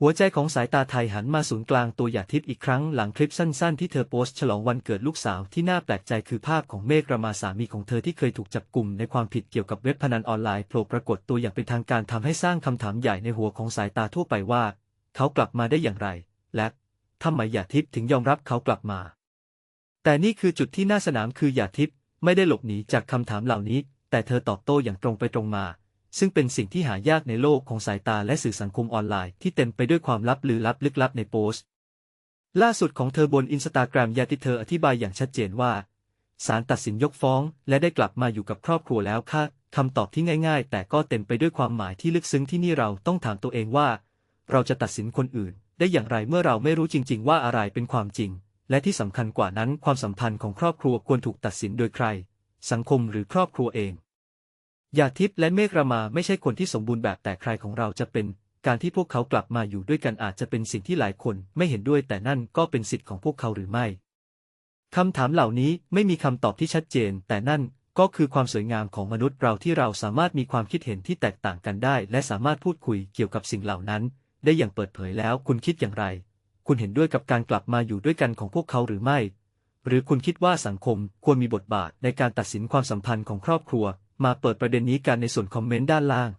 หัวใจของสายตาไทยหันมาศูนย์กลางตัวหยาทิพย์อีกครั้งหลังคลิปสั้นๆที่เธอโพสต์ฉลองวันเกิดลูกสาวที่น่าแปลกใจคือภาพของเมฆระมาสามีของเธอที่เคยถูกจับกลุ่มในความผิดเกี่ยวกับเว็บพนันออนไลน์โผล่ปรากฏตัวอย่างเป็นทางการทำให้สร้างคำถามใหญ่ในหัวของสายตาทั่วไปว่า เขากลับมาได้อย่างไร และทำไมหยาทิพย์ถึงยอมรับเขากลับมา แต่นี่คือจุดที่น่าสนามคือหยาทิพย์ไม่ได้หลบหนีจากคำถามเหล่านี้ แต่เธอตอบโต้อย่างตรงไปตรงมา ซึ่งเป็นสิ่งที่หายากในโลกของสายตาและสื่อสังคมออนไลน์ที่เต็มไปด้วยความลับลือลับลึกลับในโพสต์ ล่าสุดของเธอบนอินสตาแกรมยาติเธออธิบายอย่างชัดเจนว่าศาลตัดสินยกฟ้อง และได้กลับมาอยู่กับครอบครัวแล้วค่ะคำตอบที่ง่าย ๆ แต่ก็เต็มไปด้วยความหมายที่ลึกซึ้งที่นี่เราต้องถามตัวเองว่า เราจะตัดสินคนอื่น ได้อย่างไรเมื่อเราไม่รู้จริง ๆ ว่าอะไรเป็นความจริง และที่สำคัญกว่านั้นความสัมพันธ์ของครอบครัวควรถูกตัดสินโดยใคร สังคมหรือครอบครัวเอง ยาทิพย์และเมฆรามาไม่ใช่คนที่สมบูรณ์แบบแต่ใครของเราจะเป็น การที่พวกเขากลับมาอยู่ด้วยกันอาจจะเป็นสิ่งที่หลายคนไม่เห็นด้วยแต่นั่นก็เป็นสิทธิ์ของพวกเขาหรือไม่คำถามเหล่านี้ไม่มีคำตอบที่ชัดเจน แต่นั่นก็คือความสวยงามของมนุษย์เราที่เราสามารถมีความคิดเห็นที่แตกต่างกันได้ และสามารถพูดคุยเกี่ยวกับสิ่งเหล่านั้น ได้อย่างเปิดเผยแล้วคุณคิดอย่างไร คุณเห็นด้วยกับการกลับมาอยู่ด้วยกันของพวกเขาหรือไม่ หรือคุณคิดว่าสังคมควรมีบทบาทในการตัดสินความสัมพันธ์ของครอบครัว มาเปิดประเด็นนี้กันในส่วนคอมเมนต์ด้านล่าง